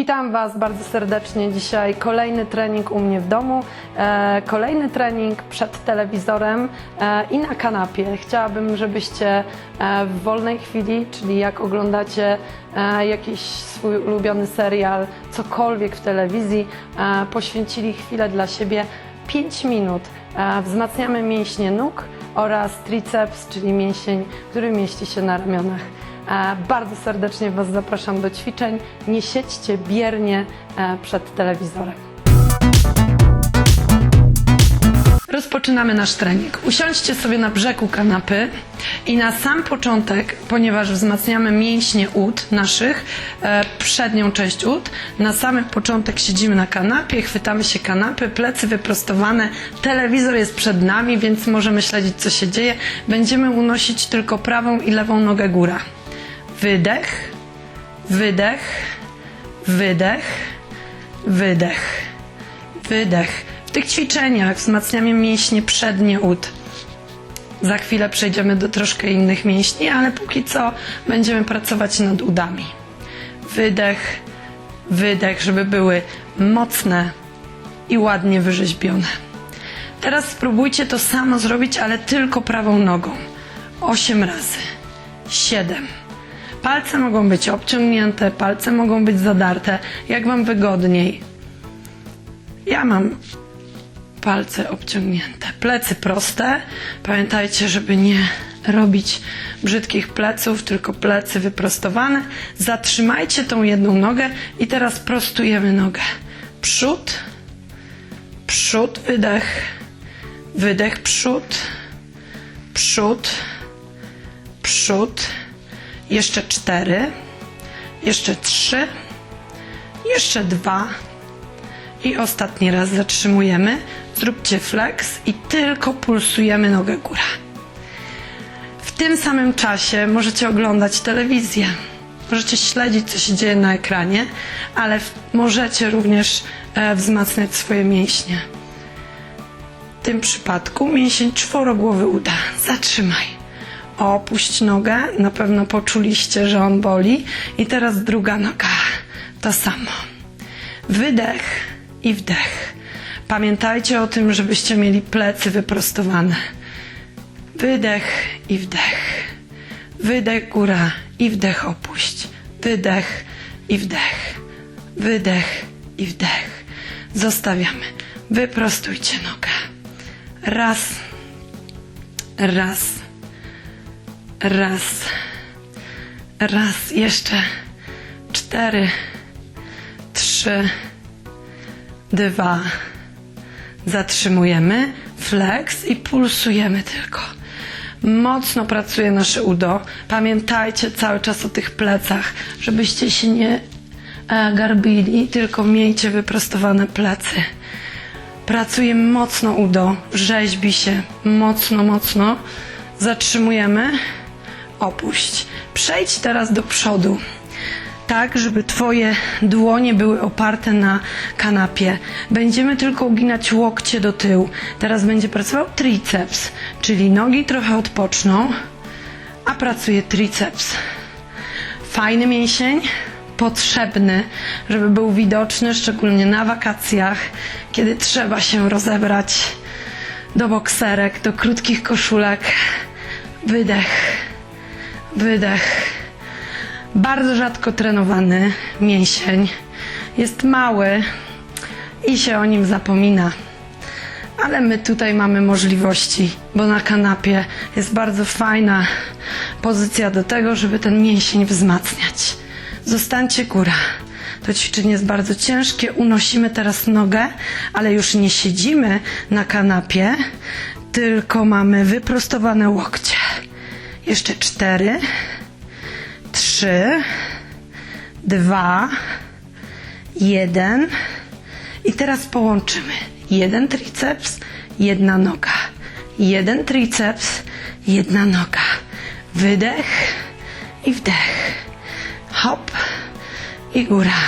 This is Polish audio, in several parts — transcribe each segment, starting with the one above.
Witam Was bardzo serdecznie. Dzisiaj kolejny trening u mnie w domu. E, kolejny trening przed telewizorem e, i na kanapie. Chciałabym, żebyście e, w wolnej chwili, czyli jak oglądacie jakiś swój ulubiony serial, cokolwiek w telewizji, poświęcili chwilę dla siebie 5 minut. Wzmacniamy mięśnie nóg oraz triceps, czyli mięsień, który mieści się na ramionach. Bardzo serdecznie Was zapraszam do ćwiczeń. Nie siedźcie biernie e, przed telewizorem. Rozpoczynamy nasz trening. Usiądźcie sobie na brzegu kanapy i na sam początek, ponieważ wzmacniamy mięśnie ud naszych, e, przednią część ud, na samym początek siedzimy na kanapie, chwytamy się kanapy, plecy wyprostowane, telewizor jest przed nami, więc możemy śledzić co się dzieje. Będziemy unosić tylko prawą i lewą nogę góra. Wydech, wydech, wydech, wydech, wydech. W tych ćwiczeniach wzmacniamy mięśnie przednie ud. Za chwilę przejdziemy do troszkę innych mięśni, ale póki co będziemy pracować nad udami. Wydech, wydech, żeby były mocne i ładnie wyrzeźbione. Teraz spróbujcie to samo zrobić, ale tylko prawą nogą. Osiem razy. Siedem. Palce mogą być obciągnięte, palce mogą być zadarte, jak Wam wygodniej. Ja mam palce obciągnięte, plecy proste. Pamiętajcie, żeby nie robić brzydkich pleców, tylko plecy wyprostowane. Zatrzymajcie tą jedną nogę i teraz prostujemy nogę. Przód, przód, wydech, wydech, przód, przód, przód. Jeszcze cztery, jeszcze trzy, jeszcze dwa. I ostatni raz zatrzymujemy. Zróbcie flex i tylko pulsujemy nogę góra. W tym samym czasie możecie oglądać telewizję. Możecie śledzić, co się dzieje na ekranie, ale możecie również e, wzmacniać swoje mięśnie. W tym przypadku mięsień czworogłowy uda. Zatrzymaj. Opuść nogę. Na pewno poczuliście, że on boli. I teraz druga noga. To samo. Wydech i wdech. Pamiętajcie o tym, żebyście mieli plecy wyprostowane. Wydech i wdech. Wydech góra i wdech opuść. Wydech i wdech. Wydech i wdech. Zostawiamy. Wyprostujcie nogę. Raz. Raz. Raz. Raz. Jeszcze. Cztery. Trzy. Dwa. Zatrzymujemy. Flex i pulsujemy tylko. Mocno pracuje nasze udo. Pamiętajcie cały czas o tych plecach, żebyście się nie e, garbili, tylko miejcie wyprostowane plecy. Pracuje mocno udo, rzeźbi się mocno, mocno. Zatrzymujemy. Opuść. Przejdź teraz do przodu. Tak, żeby Twoje dłonie były oparte na kanapie. Będziemy tylko uginać łokcie do tyłu. Teraz będzie pracował triceps, czyli nogi trochę odpoczną, a pracuje triceps. Fajny mięsień, potrzebny, żeby był widoczny, szczególnie na wakacjach, kiedy trzeba się rozebrać do bokserek, do krótkich koszulek. Wydech, wydech. Bardzo rzadko trenowany mięsień. Jest mały i się o nim zapomina. Ale my tutaj mamy możliwości, bo na kanapie jest bardzo fajna pozycja do tego, żeby ten mięsień wzmacniać. Zostańcie góra. To ćwiczenie jest bardzo ciężkie. Unosimy teraz nogę, ale już nie siedzimy na kanapie, tylko mamy wyprostowane łokcie. Jeszcze cztery, trzy, dwa, jeden. I teraz połączymy. Jeden triceps, jedna noga. Jeden triceps, jedna noga. Wydech i wdech. Hop i góra.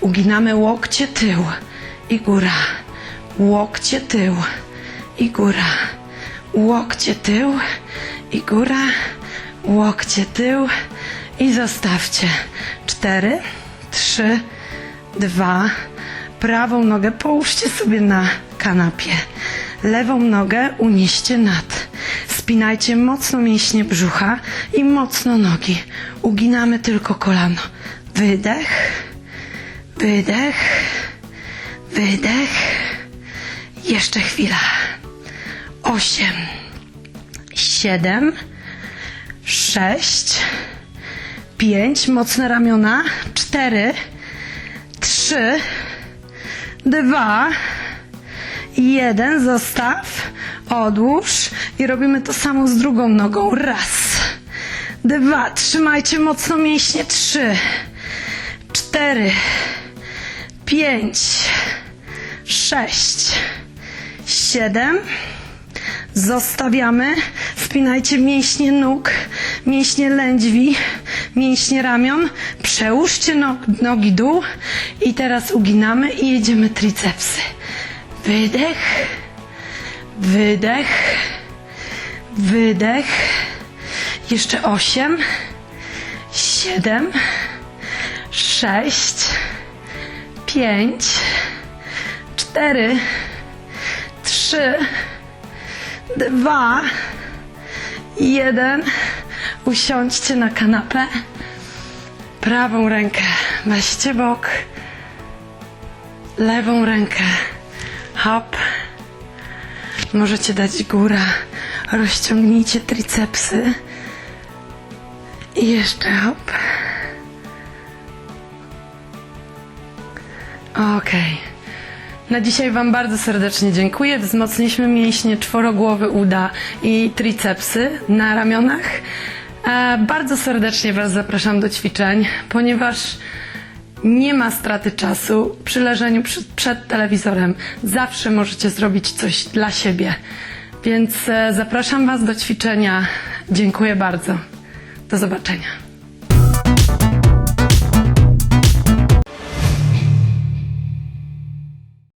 Uginamy łokcie tył i góra. Łokcie tył i góra. Łokcie tył i góra. Łokcie tył i zostawcie. Cztery, trzy, dwa. Prawą nogę połóżcie sobie na kanapie. Lewą nogę unieście nad. Spinajcie mocno mięśnie brzucha i mocno nogi. Uginamy tylko kolano. Wydech, wydech, wydech. Jeszcze chwila. Osiem, siedem, sześć, pięć. Mocne ramiona. Cztery, trzy, dwa, jeden. Zostaw. Odłóż. I robimy to samo z drugą nogą. Raz, dwa. Trzymajcie mocno mięśnie. Trzy, cztery, pięć, sześć, siedem. Zostawiamy. Spinajcie mięśnie nóg, mięśnie lędźwi, mięśnie ramion. Przełóżcie no, nogi dół i teraz uginamy i jedziemy tricepsy. Wydech, wydech, wydech. Jeszcze osiem, siedem, sześć, pięć, cztery, trzy, dwa, jeden. Usiądźcie na kanapę. Prawą rękę weźcie bok. Lewą rękę hop. Możecie dać góra. Rozciągnijcie tricepsy. I jeszcze hop. Okej. Na dzisiaj Wam bardzo serdecznie dziękuję. Wzmocniliśmy mięśnie czworogłowy uda i tricepsy na ramionach. Bardzo serdecznie Was zapraszam do ćwiczeń, ponieważ nie ma straty czasu przy leżeniu przed, przed telewizorem. Zawsze możecie zrobić coś dla siebie. Więc e, zapraszam Was do ćwiczenia. Dziękuję bardzo. Do zobaczenia.